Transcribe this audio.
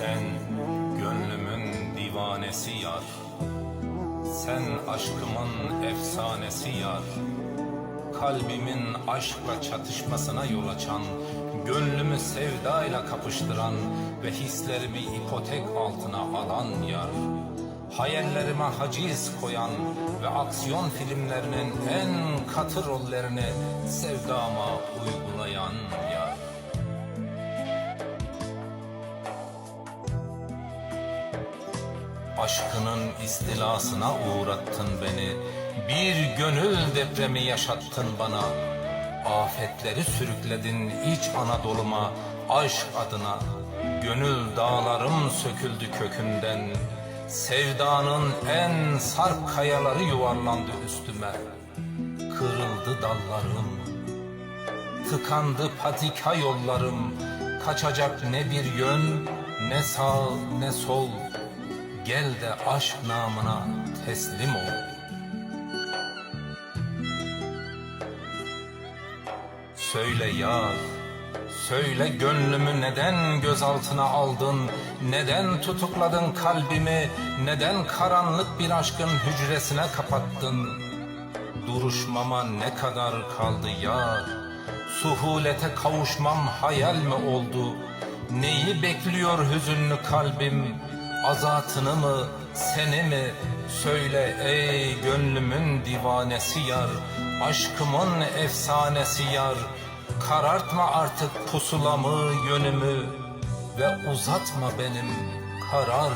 Sen gönlümün divanesi yar. Sen aşkımın efsanesi yar. Kalbimin aşkla çatışmasına yol açan Gönlümü sevdayla kapıştıran Ve hislerimi ipotek altına alan yar. Hayallerime haciz koyan ve aksiyon filmlerinin en katı rollerini sevdama uygulayan Aşkının istilasına uğrattın beni. Bir gönül depremi yaşattın bana. Afetleri sürükledin iç Anadolu'ma. Aşk adına gönül dağlarım söküldü kökünden. Sevdanın en sarp kayaları yuvarlandı üstüme. Kırıldı dallarım. Tıkandı patika yollarım. Kaçacak ne bir yön, ne sağ ne sol. Gel de aşk namına teslim ol. Söyle yar, söyle gönlümü neden gözaltına aldın? Neden tutukladın kalbimi? Neden karanlık bir aşkın hücresine kapattın? Duruşmama ne kadar kaldı yar? Suhulete kavuşmam hayal mi oldu? Neyi bekliyor hüzünlü kalbim? Azatını mı, seni mi? Söyle ey gönlümün divanesi yar, aşkımın efsanesi yar. Karartma artık pusulamı, yönümü ve uzatma benim karar